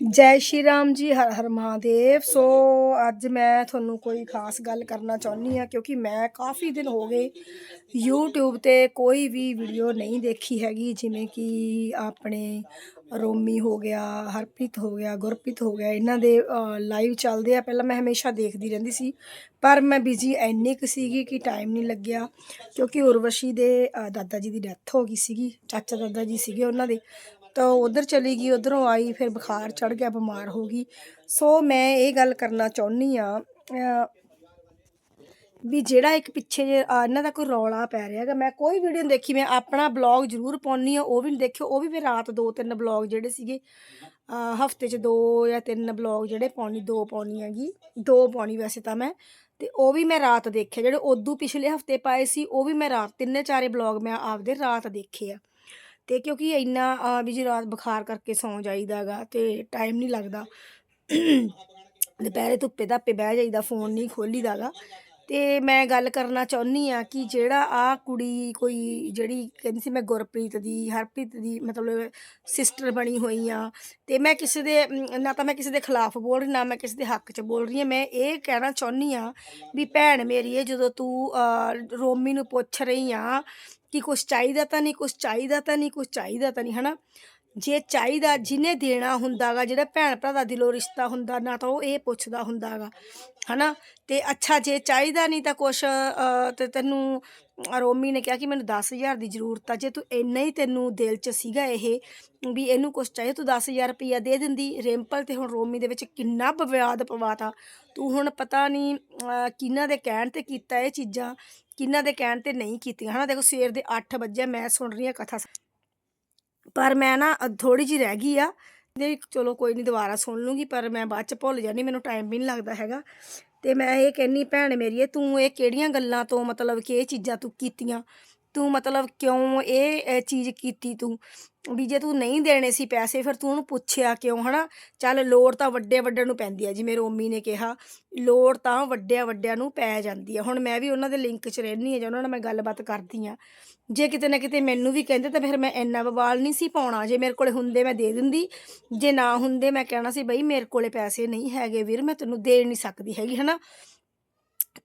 ਜੈ ਸ਼੍ਰੀ ਰਾਮ ਜੀ, ਹਰ ਹਰ ਮਹਾਦੇਵ। ਸੋ ਅੱਜ ਮੈਂ ਤੁਹਾਨੂੰ ਕੋਈ ਖਾਸ ਗੱਲ ਕਰਨਾ ਚਾਹੁੰਦੀ ਆ ਕਿਉਂਕਿ ਮੈਂ ਕਾਫੀ ਦਿਨ ਹੋ ਗਏ YouTube ਤੇ ਕੋਈ ਵੀ ਵੀਡੀਓ ਨਹੀਂ ਦੇਖੀ ਹੈਗੀ, ਜਿਵੇਂ ਕਿ ਆਪਣੇ ਰੋਮੀ ਹੋ ਗਿਆ, ਹਰਪ੍ਰੀਤ ਹੋ ਗਿਆ, ਗੁਰਪ੍ਰੀਤ ਹੋ ਗਿਆ, ਇਹਨਾਂ ਦੇ ਲਾਈਵ ਚੱਲਦੇ ਆ। ਪਹਿਲਾਂ ਮੈਂ ਹਮੇਸ਼ਾ ਦੇਖਦੀ ਰਹਿੰਦੀ ਸੀ, ਪਰ ਮੈਂ ਬਿਜ਼ੀ ਇੰਨੀ ਕੁ ਸੀਗੀ ਕਿ ਟਾਈਮ ਨਹੀਂ ਲੱਗਿਆ, ਕਿਉਂਕਿ ਉਰਵਸ਼ੀ ਦੇ ਦਾਦਾ ਜੀ ਦੀ ਡੈਥ ਹੋ ਗਈ ਸੀਗੀ ਚਾਚਾ ਦਾਦਾ ਜੀ ਸੀਗੇ ਉਹਨਾਂ ਦੇ। ਤਾਂ ਉਧਰ ਚਲੀ ਗਈ, ਉਧਰੋਂ ਆਈ, ਫਿਰ ਬੁਖਾਰ ਚੜ ਗਿਆ, ਬਿਮਾਰ ਹੋ ਗਈ। ਸੋ ਮੈਂ ਇਹ ਗੱਲ ਕਰਨਾ ਚਾਹੁੰਦੀ ਆ ਵੀ ਜਿਹੜਾ ਇੱਕ ਪਿੱਛੇ ਜੇ ਇਹਨਾਂ ਦਾ ਕੋਈ ਰੌਲਾ ਪੈ ਰਿਹਾ ਹੈਗਾ, ਮੈਂ ਕੋਈ ਵੀਡੀਓ ਨਹੀਂ ਦੇਖੀ, ਮੈਂ ਆਪਣਾ ਬਲੌਗ ਜ਼ਰੂਰ ਪਾਉਣੀ ਆ ਉਹ ਵੀ ਨਹੀਂ ਦੇਖਿਓ, ਉਹ ਵੀ ਮੈਂ ਰਾਤ ਦੋ ਤਿੰਨ ਬਲੌਗ ਜਿਹੜੇ ਸੀਗੇ ਹਫ਼ਤੇ 'ਚ ਦੋ ਜਾਂ ਤਿੰਨ ਬਲੌਗ ਜਿਹੜੇ ਪਾਉਣੀ, ਦੋ ਪਾਉਣੀ ਹੈਗੀ, ਦੋ ਪਾਉਣੀ ਵੈਸੇ ਤਾਂ ਮੈਂ, ਤੇ ਉਹ ਵੀ ਮੈਂ ਰਾਤ ਦੇਖਿਆ, ਜਿਹੜੇ ਉਦੋਂ ਪਿਛਲੇ ਹਫ਼ਤੇ ਪਾਏ ਸੀ, ਉਹ ਵੀ ਮੈਂ ਰਾਤ ਤਿੰਨੇ ਚਾਰੇ ਬਲੌਗ ਮੈਂ ਆਪਦੇ ਰਾਤ ਦੇਖੇ ਆ। ਤੇ ਕਿਉਂਕਿ ਇੰਨਾ ਵੀ ਜੀ ਰਾਤ ਬੁਖਾਰ ਕਰਕੇ ਸੌਂ ਜਾਈਦਾਗਾ ਤੇ ਟਾਈਮ ਨਹੀਂ ਲੱਗਦਾ। ਦੁਪਹਿਰੇ ਧੁੱਪੇ ਧਾਪੇ ਬਹਿ ਜਾਈਦਾ ਫੋਨ ਨਹੀਂ ਖੋਲੀਦਾਗਾ ਤੇ ਮੈਂ ਗੱਲ ਕਰਨਾ ਚਾਹੁੰਦੀ ਆ ਕਿ ਜਿਹੜਾ ਆ ਕੁੜੀ ਕੋਈ ਜਿਹੜੀ ਕਹਿੰਦੀ ਸੀ ਮੈਂ ਗੁਰਪ੍ਰੀਤ ਦੀ, ਹਰਪ੍ਰੀਤ ਦੀ ਮਤਲਬ ਸਿਸਟਰ ਬਣੀ ਹੋਈ ਆ ਤੇ ਮੈਂ ਕਿਸੇ ਦੇ, ਨਾ ਤਾਂ ਮੈਂ ਕਿਸੇ ਦੇ ਖਿਲਾਫ ਬੋਲ ਰਹੀ, ਨਾ ਮੈਂ ਕਿਸੇ ਦੇ ਹੱਕ 'ਚ ਬੋਲ ਰਹੀ ਹਾਂ ਮੈਂ ਇਹ ਕਹਿਣਾ ਚਾਹੁੰਦੀ ਆ ਵੀ ਭੈਣ ਮੇਰੀ ਇਹ ਜਦੋਂ ਤੂੰ ਰੋਮੀ ਨੂੰ ਪੁੱਛ ਰਹੀ ਆ ਕਿ ਕੁਝ ਚਾਹੀਦਾ ਤਾਂ ਨਹੀਂ ਕੁਝ ਚਾਹੀਦਾ ਤਾਂ ਨਹੀਂ ਕੁਝ ਚਾਹੀਦਾ ਤਾਂ ਨਹੀਂ ਹਨਾ? ਜੇ ਚਾਹੀਦਾ ਜਿਹਨੇ ਦੇਣਾ ਹੁੰਦਾਗਾ ਜਿਹੜਾ ਭੈਣ ਭਰਾ ਦਾ ਦਿਲੋਂ ਰਿਸ਼ਤਾ ਹੁੰਦਾ ਨਾ ਤਾਂ ਉਹ ਇਹ ਪੁੱਛਦਾ ਹੁੰਦਾਗਾ ਹਨਾ? ਤੇ ਅੱਛਾ ਜੇ ਚਾਹੀਦਾ ਨਹੀਂ ਤਾਂ ਕੁਛ ਅਹ, ਤੇ ਤੈਨੂੰ ਰੋਮੀ ਨੇ ਕਿਹਾ ਕਿ ਮੈਨੂੰ 10000 ਦੀ ਜ਼ਰੂਰਤ ਆ ਜੇ ਤੂੰ ਇੰਨਾ ਹੀ ਤੈਨੂੰ ਦਿਲ 'ਚ ਸੀਗਾ ਇਹ ਵੀ ਇਹਨੂੰ ਕੁਛ ਚਾਹੀਏ ਤੂੰ 10000 ਰੁਪਈਆ ਦੇ ਦਿੰਦੀ ਰਿੰਪਲ ਤੇ ਹੁਣ ਰੋਮੀ ਦੇ ਵਿੱਚ ਕਿੰਨਾ ਵਿਵਾਦ ਪਵਾਤਾ ਤੂੰ ਹੁਣ ਪਤਾ ਨਹੀਂ ਕਿਹਨਾਂ ਦੇ ਕਹਿਣ ਤੇ ਕੀਤਾ ਇਹ ਚੀਜ਼ਾਂ ਕਿੰਨਾ ਦੇ ਕਹਿਣ ਤੇ ਨਹੀਂ ਕੀਤੀਆਂ। ਹਨਾ, ਦੇਖੋ ਸਵੇਰ ਦੇ 8 ਵਜੇ ਮੈਂ ਸੁਣ ਰਹੀ ਹਾਂ ਕਥਾ ਪਰ ਮੈਂ ਨਾ ਥੋੜੀ ਜਿਹੀ ਰਹਿ ਗਈ ਆ। ਦੇ ਚਲੋ ਕੋਈ ਨਹੀਂ, ਦੁਬਾਰਾ ਸੁਣ ਲੂੰਗੀ, ਪਰ ਮੈਂ ਬਾਅਦ ਚ ਭੁੱਲ ਜਾਣੀ ਮੈਨੂੰ ਟਾਈਮ ਵੀ ਨਹੀਂ ਲੱਗਦਾ ਹੈਗਾ। ਤੇ ਮੈਂ ਇਹ ਕਹਿੰਨੀ ਭੈਣ ਮੇਰੀਏ ਤੂੰ ਇਹ ਕਿਹੜੀਆਂ ਗੱਲਾਂ ਤੋਂ ਮਤਲਬ ਕਿ ਇਹ ਚੀਜ਼ਾਂ ਤੂੰ ਕੀਤੀਆਂ? ਤੂੰ ਮਤਲਬ ਕਿਉਂ ਇਹ ਚੀਜ਼ ਕੀਤੀ ਤੂੰ? ਵੀ ਜੇ ਤੂੰ ਨਹੀਂ ਦੇਣੇ ਸੀ ਪੈਸੇ, ਫਿਰ ਤੂੰ ਉਹਨੂੰ ਪੁੱਛਿਆ ਕਿਉਂ, ਹਨਾ? ਚੱਲ ਲੋੜ ਤਾਂ ਵੱਡੇ ਵੱਡਿਆਂ ਨੂੰ ਪੈਂਦੀ ਆ, ਜਿਵੇਂ ਰੋਮੀ ਨੇ ਕਿਹਾ, ਲੋੜ ਤਾਂ ਵੱਡਿਆਂ ਵੱਡਿਆਂ ਨੂੰ ਪੈ ਜਾਂਦੀ ਆ। ਹੁਣ ਮੈਂ ਵੀ ਉਹਨਾਂ ਦੇ ਲਿੰਕ 'ਚ ਰਹਿੰਦੀ ਆ ਜਾਂ ਉਹਨਾਂ ਨਾਲ ਮੈਂ ਗੱਲਬਾਤ ਕਰਦੀ ਆ ਜੇ ਕਿਤੇ ਨਾ ਕਿਤੇ ਮੈਨੂੰ ਵੀ ਕਹਿੰਦੇ ਤਾਂ ਫਿਰ ਮੈਂ ਇੰਨਾ ਬਵਾਲ ਨਹੀਂ ਸੀ ਪਾਉਣਾ। ਜੇ ਮੇਰੇ ਕੋਲੇ ਹੁੰਦੇ ਮੈਂ ਦੇ ਦਿੰਦੀ, ਜੇ ਨਾ ਹੁੰਦੇ ਮੈਂ ਕਹਿਣਾ ਸੀ, ਬਈ ਮੇਰੇ ਕੋਲੇ ਪੈਸੇ ਨਹੀਂ ਹੈਗੇ ਵੀਰ, ਮੈਂ ਤੈਨੂੰ ਦੇ ਨਹੀਂ ਸਕਦੀ ਹੈਗੀ ਹਨਾ?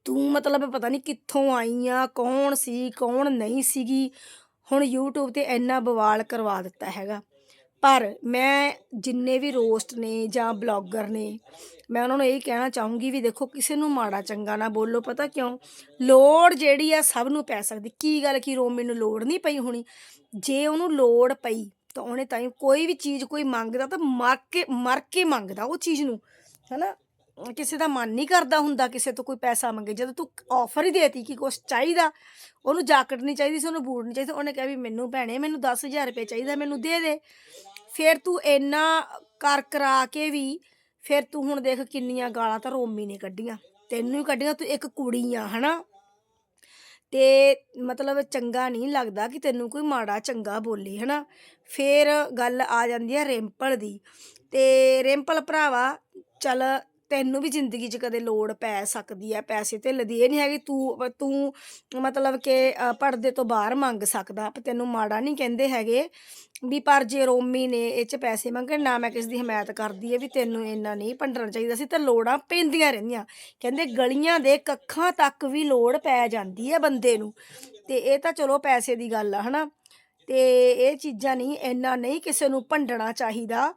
ਤੂੰ ਮਤਲਬ ਪਤਾ ਨਹੀਂ ਕਿੱਥੋਂ ਆਈ ਆ, ਕੌਣ ਸੀ, ਕੌਣ ਨਹੀਂ ਸੀਗੀ। ਹੁਣ YouTube ਤੇ ਇੰਨਾ ਬਵਾਲ ਕਰਵਾ ਦਿੱਤਾ ਹੈਗਾ। ਪਰ ਮੈਂ ਜਿੰਨੇ ਵੀ ਰੋਸਟ ਨੇ ਜਾਂ ਬਲੌਗਰ ਨੇ, ਮੈਂ ਉਹਨਾਂ ਨੂੰ ਇਹ ਕਹਿਣਾ ਚਾਹੂੰਗੀ ਵੀ ਦੇਖੋ, ਕਿਸੇ ਨੂੰ ਮਾੜਾ ਚੰਗਾ ਨਾ ਬੋਲੋ। ਪਤਾ ਕਿਉਂ? ਲੋੜ ਜਿਹੜੀ ਆ ਸਭ ਨੂੰ ਪੈ ਸਕਦੀ। ਕੀ ਗੱਲ ਕੀ ਰੋਮੀ ਨੂੰ ਲੋੜ ਨਹੀਂ ਪਈ ਹੋਣੀ? ਜੇ ਉਹਨੂੰ ਲੋੜ ਪਈ, ਤਾਂ ਉਹਨੇ ਤਾਂ ਕੋਈ ਵੀ ਚੀਜ਼ ਕੋਈ ਮੰਗਦਾ ਤਾਂ ਮਰ ਕੇ ਮਰ ਕੇ ਮੰਗਦਾ ਉਹ ਚੀਜ਼ ਨੂੰ। ਹਨਾ? ਕਿਸੇ ਦਾ ਮਨ ਨਹੀਂ ਕਰਦਾ ਹੁੰਦਾ, ਕਿਸੇ ਤੋਂ ਕੋਈ ਪੈਸਾ ਮੰਗੇ। ਜਦੋਂ ਤੂੰ ਆਫਰ ਹੀ ਦੇਤੀ ਕਿ ਕੁਝ ਚਾਹੀਦਾ, ਉਹਨੂੰ ਜਾਕਟ ਨਹੀਂ ਚਾਹੀਦੀ ਸੀ, ਉਹਨੂੰ ਬੂਟ ਨਹੀਂ ਚਾਹੀਦਾ, ਉਹਨੇ ਕਿਹਾ ਵੀ ਮੈਨੂੰ ਭੈਣੇ, ਮੈਨੂੰ 10000 ਰੁਪਏ ਚਾਹੀਦਾ, ਮੈਨੂੰ ਦੇ ਦੇ। ਫਿਰ ਤੂੰ ਇੰਨਾ ਕਰ ਕਰਾ ਕੇ ਵੀ ਫਿਰ ਤੂੰ ਹੁਣ ਦੇਖ ਕਿੰਨੀਆਂ ਗਾਲਾਂ ਤਾਂ ਰੋਮੀ ਨੇ ਕੱਢੀਆਂ। ਤੈਨੂੰ ਹੀ ਕੱਢੀਆਂ, ਤੂੰ ਇੱਕ ਕੁੜੀ ਆ, ਹਨਾ? ਤੇ ਮਤਲਬ ਚੰਗਾ ਨਹੀਂ ਲੱਗਦਾ ਕਿ ਤੈਨੂੰ ਕੋਈ ਮਾੜਾ ਚੰਗਾ ਬੋਲੇ, ਹਨਾ? ਫਿਰ ਗੱਲ ਆ ਜਾਂਦੀ ਹੈ ਰਿੰਪਲ ਦੀ। ਤੇ ਰਿੰਪਲ ਭਰਾਵਾ, ਚੱਲ ਤੈਨੂੰ ਵੀ ਜ਼ਿੰਦਗੀ 'ਚ ਕਦੇ ਲੋੜ ਪੈ ਸਕਦੀ ਹੈ ਪੈਸੇ ਤੇ ਦੀ ਇਹ ਨਹੀਂ ਹੈਗੀ ਤੂੰ ਤੂੰ ਮਤਲਬ ਕਿ ਪਰਦੇ ਤੋਂ ਬਾਹਰ ਮੰਗ ਸਕਦਾ, ਪਰ ਤੈਨੂੰ ਮਾੜਾ ਨਹੀਂ ਕਹਿੰਦੇ ਹੈਗੇ ਵੀ ਪਰ ਜੇ ਰੋਮੀ ਨੇ ਇਹ 'ਚ ਪੈਸੇ ਮੰਗੇ, ਨਾ ਮੈਂ ਕਿਸ ਦੀ ਹਮਾਇਤ ਕਰਦੀ ਹੈ ਵੀ ਤੈਨੂੰ ਇੰਨਾ ਨਹੀਂ ਭੰਡਣਾ ਚਾਹੀਦਾ ਸੀ, ਤਾਂ ਲੋੜਾਂ ਪੈਂਦੀਆਂ ਰਹਿੰਦੀਆਂ। ਕਹਿੰਦੇ ਗਲੀਆਂ ਦੇ ਕੱਖਾਂ ਤੱਕ ਵੀ ਲੋੜ ਪੈ ਜਾਂਦੀ ਹੈ ਬੰਦੇ ਨੂੰ। ਤੇ ਇਹ ਤਾਂ ਚਲੋ ਪੈਸੇ ਦੀ ਗੱਲ ਆ, ਹਨਾ? ਤੇ ਇਹ ਚੀਜ਼ਾਂ ਨਹੀਂ ਇੰਨਾ ਨਹੀਂ ਕਿਸੇ ਨੂੰ ਭੰਡਣਾ ਚਾਹੀਦਾ।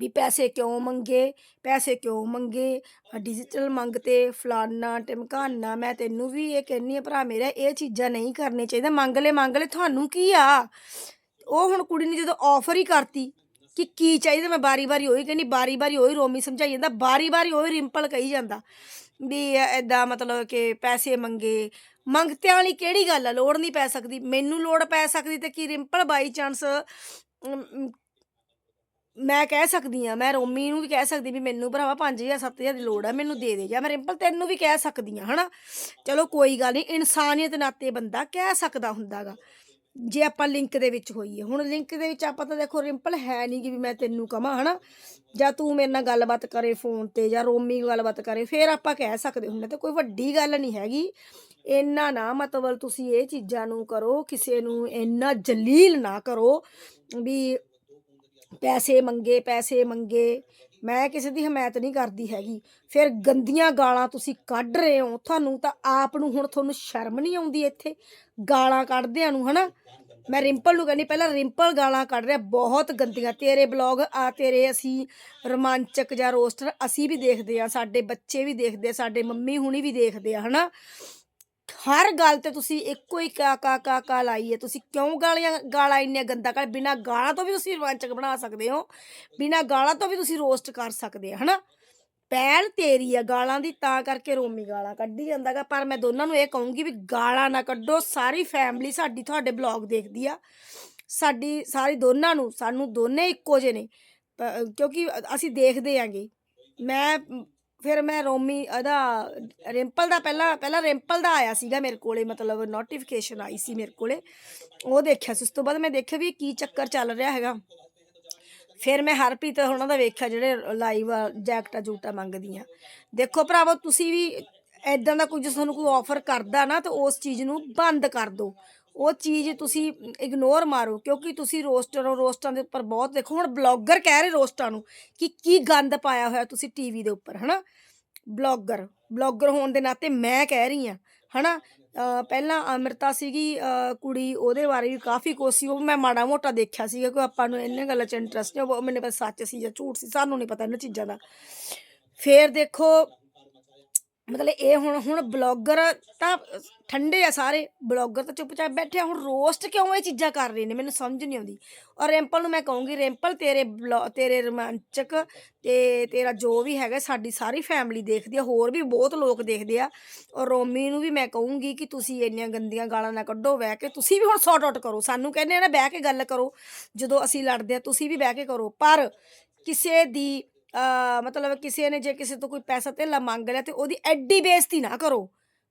ਵੀ ਪੈਸੇ ਕਿਉਂ ਮੰਗੇ? ਪੈਸੇ ਕਿਉਂ ਮੰਗੇ? ਡਿਜੀਟਲ ਮੰਗ 'ਤੇ ਫਲਾਨਾ ਟਮਕਾਨਾ ਮੈਂ ਤੈਨੂੰ ਵੀ ਇਹ ਕਹਿੰਨੀ ਆ ਭਰਾ ਮੇਰਾ ਇਹ ਚੀਜ਼ਾਂ ਨਹੀਂ ਕਰਨੀ ਚਾਹੀਦਾ ਮੰਗ ਲੈ ਮੰਗ ਲੈ, ਤੁਹਾਨੂੰ ਕੀ ਆ? ਉਹ ਹੁਣ ਕੁੜੀ ਨੇ ਜਦੋਂ ਆਫਰ ਹੀ ਕਰਤੀ ਕਿ ਕੀ ਚਾਹੀਦਾ, ਮੈਂ ਬਾਰੀ ਬਾਰੀ ਉਹੀ ਕਹਿੰਦੀ ਬਾਰੀ ਬਾਰੀ ਉਹੀ ਰੋਮੀ ਸਮਝਾਈ ਜਾਂਦਾ ਬਾਰੀ ਬਾਰੀ ਉਹੀ ਰਿੰਪਲ ਕਹੀ ਜਾਂਦਾ ਵੀ ਐਦਾਂ ਮਤਲਬ ਕਿ ਪੈਸੇ ਮੰਗੇ। ਮੰਗਤਿਆਂ ਵਾਲੀ ਕਿਹੜੀ ਗੱਲ ਆ? ਲੋੜ ਨਹੀਂ ਪੈ ਸਕਦੀ। ਮੈਨੂੰ ਲੋੜ ਪੈ ਸਕਦੀ ਤੇ ਕੀ ਰਿੰਪਲ ਬਾਈ ਚਾਂਸ ਮੈਂ ਕਹਿ ਸਕਦੀ ਆ ਮੈਂ ਰੋਮੀ ਨੂੰ ਵੀ ਕਹਿ ਸਕਦੀ ਵੀ ਮੈਨੂੰ ਭਰਾਵਾ 5000 7000 ਦੀ ਲੋੜ ਆ, ਮੈਨੂੰ ਦੇ ਦੇ ਜਾਂ ਮੈਂ ਰਿੰਪਲ ਤੈਨੂੰ ਵੀ ਕਹਿ ਸਕਦੀ ਆ ਹਨਾ? ਚਲੋ ਕੋਈ ਗੱਲ ਨਹੀਂ, ਇਨਸਾਨੀਅਤ ਨਾਤੇ ਬੰਦਾ ਕਹਿ ਸਕਦਾ ਹੁੰਦਾਗਾ, ਜੇ ਆਪਾਂ ਲਿੰਕ ਦੇ ਵਿੱਚ ਹੋਈਏ। ਹੁਣ ਲਿੰਕ ਦੇ ਵਿੱਚ ਆਪਾਂ ਤਾਂ ਦੇਖੋ ਰਿੰਪਲ ਹੈ ਨਹੀਂ ਕਿ ਵੀ ਮੈਂ ਤੈਨੂੰ ਕਹਾਂ ਹਨਾ? ਜਾਂ ਤੂੰ ਮੇਰੇ ਨਾਲ ਗੱਲਬਾਤ ਕਰੇ ਫੋਨ ਤੇ ਜਾਂ ਰੋਮੀ ਗੱਲਬਾਤ ਕਰੇ, ਫੇਰ ਆਪਾਂ ਕਹਿ ਸਕਦੇ ਹੁੰਦੇ ਤੇ ਕੋਈ ਵੱਡੀ ਗੱਲ ਨਹੀਂ ਹੈਗੀ। ਇੰਨਾ ਨਾ ਮਤਲਬ ਤੁਸੀਂ ਇਹ ਚੀਜ਼ਾਂ ਨੂੰ ਕਰੋ, ਕਿਸੇ ਨੂੰ ਇੰਨਾ ਜਲੀਲ ਨਾ ਕਰੋ ਵੀ ਪੈਸੇ ਮੰਗੇ ਪੈਸੇ ਮੰਗੇ। ਮੈਂ ਕਿਸੇ ਦੀ ਹਮਾਇਤ ਨਹੀਂ ਕਰਦੀ ਹੈਗੀ। ਫਿਰ ਗੰਦੀਆਂ ਗਾਲਾਂ ਤੁਸੀਂ ਕੱਢ ਰਹੇ ਹੋ। ਤੁਹਾਨੂੰ ਤਾਂ ਆਪ ਨੂੰ ਹੁਣ ਤੁਹਾਨੂੰ ਸ਼ਰਮ ਨਹੀਂ ਆਉਂਦੀ ਇੱਥੇ। ਗਾਲਾਂ ਕੱਢਦਿਆਂ ਨੂੰ, ਹਨਾ? ਮੈਂ ਰਿੰਪਲ ਨੂੰ ਕਹਿੰਦੀ, ਪਹਿਲਾਂ ਰਿੰਪਲ ਗਾਲਾਂ ਕੱਢ ਰਿਹਾ, ਬਹੁਤ ਗੰਦੀਆਂ। ਤੇਰੇ ਬਲੌਗ, ਆ ਤੇਰੇ ਅਸੀਂ ਰੋਮਾਂਚਕ ਜਾਂ ਰੋਸਟਰ ਅਸੀਂ ਵੀ ਦੇਖਦੇ ਆ ਸਾਡੇ ਬੱਚੇ ਵੀ ਦੇਖਦੇ ਆ, ਸਾਡੇ ਮੰਮੀ ਹੁਣੀ ਵੀ ਦੇਖਦੇ ਆ, ਹਨਾ? ਹਰ ਗੱਲ ਤੇ ਤੁਸੀਂ ਇੱਕੋ ਹੀ ਕਾ ਕਾ ਕਾ ਕਾ ਲਾਈ ਹੈ। ਤੁਸੀਂ ਕਿਉਂ ਗਾਲੀਆਂ, ਗਾਲਾਂ ਇੰਨੀਆਂ ਗੰਦਾ ਕਰ, ਬਿਨਾ ਗਾਲਾਂ ਤੋਂ ਵੀ ਤੁਸੀਂ ਰੋਮਾਂਚਕ ਬਣਾ ਸਕਦੇ ਹੋ, ਬਿਨਾ ਗਾਲਾਂ ਤੋਂ ਵੀ ਤੁਸੀਂ ਰੋਸਟ ਕਰ ਸਕਦੇ ਆ, ਹਨਾ? ਪਹਿਲ ਤੇਰੀ ਆ ਗਾਲਾਂ ਦੀ, ਤਾਂ ਕਰਕੇ ਰੋਮੀ ਗਾਲਾਂ ਕੱਢੀ ਜਾਂਦਾਗਾ ਪਰ ਮੈਂ ਦੋਨਾਂ ਨੂੰ ਇਹ ਕਹੂੰਗੀ ਵੀ ਗਾਲਾਂ ਨਾ ਕੱਢੋ, ਸਾਰੀ ਫੈਮਿਲੀ ਸਾਡੀ ਤੁਹਾਡੇ ਬਲੌਗ ਦੇਖਦੀ ਆ। ਸਾਡੀ, ਸਾਰੀ ਦੋਨਾਂ ਨੂੰ, ਸਾਨੂੰ ਦੋਨੇ ਇੱਕੋ ਜਿਹੇ ਨੇ। ਕਿਉਂਕਿ ਅਸੀਂ ਦੇਖਦੇ ਆਂਗੇ। ਮੈਂ ਫਿਰ ਮੈਂ ਰੋਮੀ, ਇਹਦਾ ਰਿੰਪਲ ਦਾ ਪਹਿਲਾਂ ਪਹਿਲਾਂ ਰਿੰਪਲ ਦਾ ਆਇਆ ਸੀਗਾ ਮੇਰੇ ਕੋਲੇ, ਮਤਲਬ ਨੋਟੀਫਿਕੇਸ਼ਨ ਆਈ ਸੀ ਮੇਰੇ ਕੋਲੇ। ਉਹ ਦੇਖਿਆ ਸੀ, ਉਸ ਤੋਂ ਬਾਅਦ ਮੈਂ ਦੇਖਿਆ ਵੀ ਕੀ ਚੱਕਰ ਚੱਲ ਰਿਹਾ ਹੈਗਾ। ਫਿਰ ਮੈਂ ਹਰਪ੍ਰੀਤ ਉਹਨਾਂ ਦਾ ਵੇਖਿਆ, ਜਿਹੜੇ ਲਾਈਵ ਜੈਕਟਾ ਜੂਟਾ ਮੰਗਦੀਆਂ। ਦੇਖੋ ਭਰਾਵੋ, ਤੁਸੀਂ ਵੀ ਐਦਾਂ ਦਾ ਕੁਝ ਤੁਹਾਨੂੰ ਕੋਈ ਆਫਰ ਕਰਦਾ ਨਾ, ਤਾਂ ਉਸ ਚੀਜ਼ ਨੂੰ ਬੰਦ ਕਰ ਦਿਓ। ਉਹ ਚੀਜ਼ ਤੁਸੀਂ ਇਗਨੋਰ ਮਾਰੋ, ਕਿਉਂਕਿ ਤੁਸੀਂ ਰੋਸਟਰ ਹੋ ਰੋਸਟਾਂ ਦੇ ਉੱਪਰ ਬਹੁਤ ਦੇਖੋ, ਹੁਣ ਬਲੌਗਰ ਕਹਿ ਰਹੇ ਰੋਸਟਾਂ ਨੂੰ ਕਿ ਕੀ ਗੰਦ ਪਾਇਆ ਹੋਇਆ ਤੁਸੀਂ ਟੀਵੀ ਦੇ ਉੱਪਰ, ਹਨਾ? ਬਲੌਗਰ ਬਲੌਗਰ ਹੋਣ ਦੇ ਨਾਤੇ ਮੈਂ ਕਹਿ ਰਹੀ ਆ ਹਨਾ? ਅਹ ਪਹਿਲਾਂ ਅਮਰਤਾ ਸੀਗੀ ਕੁੜੀ, ਉਹਦੇ ਬਾਰੇ ਵੀ ਕਾਫੀ ਕੁਛ ਸੀ, ਉਹ ਮੈਂ ਮਾੜਾ ਮੋਟਾ ਦੇਖਿਆ ਸੀਗਾ ਕਿ ਆਪਾਂ ਨੂੰ ਇਹਨਾਂ ਗੱਲਾਂ 'ਚ ਇੰਟਰਸਟ ਨਹੀਂ, ਉਹ ਮੈਨੂੰ ਪਤਾ ਸੱਚ ਸੀ ਜਾਂ ਝੂਠ ਸੀ, ਸਾਨੂੰ ਨਹੀਂ ਪਤਾ ਇਹਨਾਂ ਚੀਜ਼ਾਂ ਦਾ। ਫੇਰ ਦੇਖੋ ਮਤਲਬ ਇਹ ਹੁਣ ਹੁਣ ਬਲੌਗਰ ਤਾਂ ਠੰਡੇ ਆ ਸਾਰੇ, ਬਲੌਗਰ ਤਾਂ ਚੁੱਪਚਾਪ ਬੈਠੇ ਆ। ਹੁਣ ਰੋਸਟ ਕਿਉਂ ਇਹ ਚੀਜ਼ਾਂ ਕਰ ਰਹੇ ਨੇ? ਮੈਨੂੰ ਸਮਝ ਨਹੀਂ ਆਉਂਦੀ। ਔਰ ਰਿੰਪਲ ਨੂੰ ਮੈਂ ਕਹੂੰਗੀ, ਰਿੰਪਲ ਤੇਰੇ ਬਲੌ- ਤੇਰੇ ਰੋਮਾਂਚਕ ਤੇ ਤੇਰਾ ਜੋ ਵੀ ਹੈਗਾ, ਸਾਡੀ ਸਾਰੀ ਫੈਮਿਲੀ ਦੇਖਦੀ ਆ, ਹੋਰ ਵੀ ਬਹੁਤ ਲੋਕ ਦੇਖਦੇ ਆ। ਔਰ ਰੋਮੀ ਨੂੰ ਵੀ ਮੈਂ ਕਹੂੰਗੀ ਕਿ ਤੁਸੀਂ ਇੰਨੀਆਂ ਗੰਦੀਆਂ ਗਾਲਾਂ ਨਾ ਕੱਢੋ, ਬਹਿ ਕੇ ਤੁਸੀਂ ਵੀ ਹੁਣ ਸੌਟ ਆਊਟ ਕਰੋ। ਸਾਨੂੰ ਕਹਿੰਦੇ ਆ ਨਾ, ਬਹਿ ਕੇ ਗੱਲ ਕਰੋ। ਜਦੋਂ ਅਸੀਂ ਲੜਦੇ ਆ, ਤੁਸੀਂ ਵੀ ਬਹਿ ਕੇ ਕਰੋ। ਪਰ ਕਿਸੇ ਦੀ ਮਤਲਬ ਕਿਸੇ ਨੇ ਜੇ ਕਿਸੇ ਤੋਂ ਕੋਈ ਪੈਸਾ ਧੇਲਾ ਮੰਗ ਲਿਆ ਤੇ ਉਹਦੀ ਐਡੀ ਬੇਇੱਜ਼ਤੀ ਨਾ ਕਰੋ।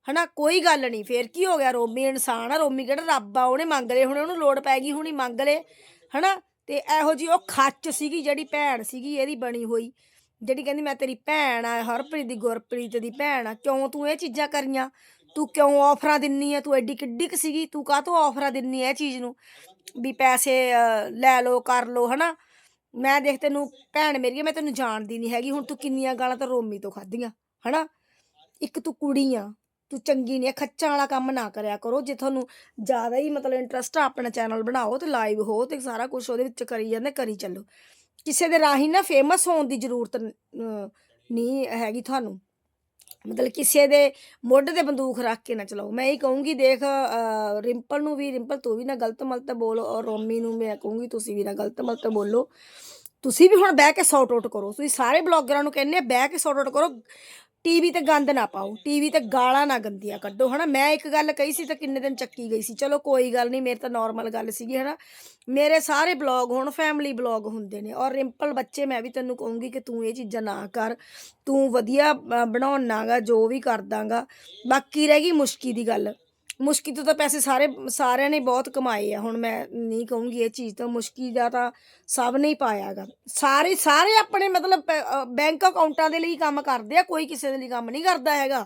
ਹਨਾ, ਕੋਈ ਗੱਲ ਨਹੀਂ, ਫੇਰ ਕੀ ਹੋ ਗਿਆ? ਰੋਮੀ ਇਨਸਾਨ ਆ, ਰੋਮੀ ਕਿਹੜਾ ਰੱਬ ਆ, ਉਹਨੇ ਮੰਗ ਲਏ ਹੁਣ, ਉਹਨੂੰ ਲੋੜ ਪੈ ਗਈ ਹੁਣੀ ਮੰਗ ਲਏ, ਹਨਾ? ਤੇ ਇਹੋ ਜੀ ਉਹ ਖੱਚ ਸੀਗੀ ਜਿਹੜੀ ਭੈਣ ਸੀਗੀ, ਇਹਦੀ ਬਣੀ ਹੋਈ, ਜਿਹੜੀ ਕਹਿੰਦੀ ਮੈਂ ਤੇਰੀ ਭੈਣ ਆ, ਹਰਪ੍ਰੀਤ ਦੀ, ਗੁਰਪ੍ਰੀਤ ਦੀ ਭੈਣ ਆ। ਕਿਉਂ ਤੂੰ ਇਹ ਚੀਜ਼ਾਂ ਕਰੀਆਂ? ਤੂੰ ਕਿਉਂ ਆਫਰਾਂ ਦਿੰਨੀ ਆ? ਤੂੰ ਐਡੀ ਕਿੱਡੀ ਕੁ ਸੀਗੀ? ਤੂੰ ਕਾਹਤੋਂ ਆਫਰਾਂ ਦਿੰਨੀ ਆ ਇਹ ਚੀਜ਼ ਨੂੰ? ਵੀ ਪੈਸੇ ਲੈ ਲਓ, ਕਰ ਲਓ, ਹਨਾ? ਮੈਂ ਦੇਖ ਤੈਨੂੰ ਭੈਣ ਮੇਰੀ ਆ, ਮੈਂ ਤੈਨੂੰ ਜਾਣਦੀ ਨਹੀਂ ਹੈਗੀ। ਹੁਣ ਤੂੰ ਕਿੰਨੀਆਂ ਗਾਲਾਂ ਤਾਂ ਰੋਮੀ ਤੋਂ ਖਾਧੀਆਂ ਹਨਾ? ਇੱਕ ਤੂੰ ਕੁੜੀ ਆ ਤੂੰ ਚੰਗੀ ਨਹੀਂ ਆ ਖੱਚਾਂ ਵਾਲਾ ਕੰਮ ਨਾ ਕਰਿਆ ਕਰੋ। ਜੇ ਤੁਹਾਨੂੰ ਜ਼ਿਆਦਾ ਹੀ ਮਤਲਬ ਇੰਟਰਸਟ ਆ ਆਪਣਾ ਚੈਨਲ ਬਣਾਓ ਤੇ ਲਾਈਵ ਹੋ ਤੇ ਸਾਰਾ ਕੁਝ ਉਹਦੇ ਵਿੱਚ ਕਰੀ ਜਾਂਦੇ ਕਰੀ ਚੱਲੋ। ਕਿਸੇ ਦੇ ਰਾਹੀਂ ਨਾ ਫੇਮਸ ਹੋਣ ਦੀ ਜ਼ਰੂਰਤ ਨ- ਅਹ ਨਹੀਂ ਹੈਗੀ ਤੁਹਾਨੂੰ। ਮਤਲਬ ਕਿਸੇ ਦੇ ਮੋਢੇ ਤੇ ਬੰਦੂਕ ਰੱਖ ਕੇ ਨਾ ਚਲਾਓ। ਮੈਂ ਇਹ ਕਹੂੰਗੀ ਦੇਖ ਅਹ, ਰਿੰਪਲ ਨੂੰ ਵੀ ਰਿੰਪਲ ਤੂੰ ਵੀ ਨਾ ਗਲਤ ਮਲਤ ਬੋਲ ਔਰ ਰੋਮੀ ਨੂੰ ਮੈਂ ਕਹੂੰਗੀ ਤੁਸੀਂ ਵੀ ਨਾ ਗਲਤ ਮਲਤ ਬੋਲੋ। ਤੁਸੀਂ ਵੀ ਹੁਣ ਬਹਿ ਕੇ ਸੌਟ ਆਊਟ ਕਰੋ। ਤੁਸੀਂ ਸਾਰੇ ਬਲੌਗਰਾਂ ਨੂੰ ਕਹਿੰਦੇ ਬਹਿ ਕੇ ਸੌਟ ਆਊਟ ਕਰੋ। ਟੀਵੀ ਤੇ ਗੰਦ ਨਾ ਪਾਓ ਟੀਵੀ ਤੇ ਗਾਲਾਂ ਨਾ ਗੰਦੀਆਂ ਕੱਢੋ ਹਨਾ? ਮੈਂ ਇੱਕ ਗੱਲ ਕਹੀ ਸੀ ਤਾਂ ਕਿੰਨੇ ਦਿਨ ਚੱਕੀ ਗਈ ਸੀ। ਚਲੋ ਕੋਈ ਗੱਲ ਨਹੀਂ ਮੇਰੇ ਤਾਂ ਨਾਰਮਲ ਗੱਲ ਸੀਗੀ ਹਨਾ? ਮੇਰੇ ਸਾਰੇ ਬਲੌਗ ਹੁਣ ਫੈਮਿਲੀ ਬਲੌਗ ਹੁੰਦੇ ਨੇ ਔਰ ਰਿੰਪਲ ਬੱਚੇ ਮੈਂ ਵੀ ਤੈਨੂੰ ਕਹੂੰਗੀ ਕਿ ਤੂੰ ਇਹ ਚੀਜ਼ਾਂ ਨਾ ਕਰ। ਤੂੰ ਵਧੀਆ ਅ, ਬਣਾਉਣਾਗਾ ਜੋ ਵੀ ਕਰਦਾਗਾ। ਬਾਕੀ ਰਹਿ ਗਈ ਮੁਸ਼ਕੀ ਦੀ ਗੱਲ। ਮੁਸ਼ਕੀ ਤੋਂ ਤਾਂ ਪੈਸੇ ਸਾਰੇ, ਸਾਰਿਆਂ ਨੇ ਬਹੁਤ ਕਮਾਏ ਆ। ਹੁਣ ਮੈਂ ਨਹੀਂ ਕਹੂੰਗੀ ਇਹ ਚੀਜ਼ ਤਾਂ ਮੁਸ਼ਕੀ ਦਾ ਤਾਂ ਸਭ ਨੇ ਹੀ ਪਾਇਆਗਾ ਸਾਰੇ ਸਾਰੇ ਆਪਣੇ ਮਤਲਬ ਬੈਂਕ ਅਕਾਊਂਟਾਂ ਦੇ ਲਈ ਕੰਮ ਕਰਦੇ ਆ, ਕੋਈ ਕਿਸੇ ਦੇ ਲਈ ਕੰਮ ਨਹੀਂ ਕਰਦਾ ਹੈਗਾ।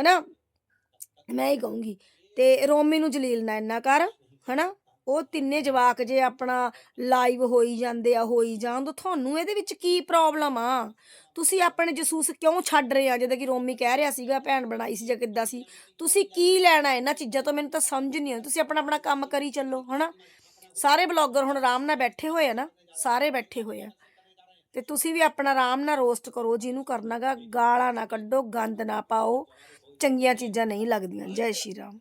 ਹਨਾ? ਮੈਂ ਹੀ ਕਹੂੰਗੀ। ਤੇ ਰੋਮੀ ਨੂੰ ਜਲੀਲ ਨਾ ਇੰਨਾ ਕਰ, ਹਨਾ? ਉਹ ਤਿੰਨੇ ਜਵਾਕ ਜੇ ਆਪਣਾ ਲਾਈਵ ਹੋਈ ਜਾਂਦੇ ਆ, ਹੋਈ ਜਾਣ, ਤਾਂ ਤੁਹਾਨੂੰ ਇਹਦੇ ਵਿੱਚ ਕੀ ਪ੍ਰੋਬਲਮ ਆ? ਤੁਸੀਂ ਆਪਣੇ ਜਸੂਸ ਕਿਉਂ ਛੱਡ ਰਹੇ ਆ? ਜਿੱਦਾਂ ਕਿ ਰੋਮੀ ਕਹਿ ਰਿਹਾ ਸੀਗਾ, ਭੈਣ ਬਣਾਈ ਸੀ ਜਾਂ ਕਿੱਦਾਂ ਸੀ। ਤੁਸੀਂ ਕੀ ਲੈਣਾ ਇਹਨਾਂ ਚੀਜ਼ਾਂ ਤੋਂ? ਮੈਨੂੰ ਤਾਂ ਸਮਝ ਨਹੀਂ ਆਉਂਦੀ ਤੁਸੀਂ ਆਪਣਾ ਆਪਣਾ ਕੰਮ ਕਰੀ ਚੱਲੋ, ਹਨਾ? ਸਾਰੇ ਬਲੌਗਰ ਹੁਣ ਆਰਾਮ ਨਾਲ ਬੈਠੇ ਹੋਏ ਆ ਨਾ, ਸਾਰੇ ਬੈਠੇ ਹੋਏ ਆ। ਤੇ ਤੁਸੀਂ ਵੀ ਆਪਣਾ ਆਰਾਮ ਨਾਲ ਰੋਸਟ ਕਰੋ, ਜਿਹਨੂੰ ਕਰਨਾਗਾ ਗਾਲਾਂ ਨਾ ਕੱਢੋ, ਗੰਦ ਨਾ ਪਾਓ, ਚੰਗੀਆਂ ਚੀਜ਼ਾਂ ਨਹੀਂ ਲੱਗਦੀਆਂ। ਜੈ ਸ਼੍ਰੀ ਰਾਮ।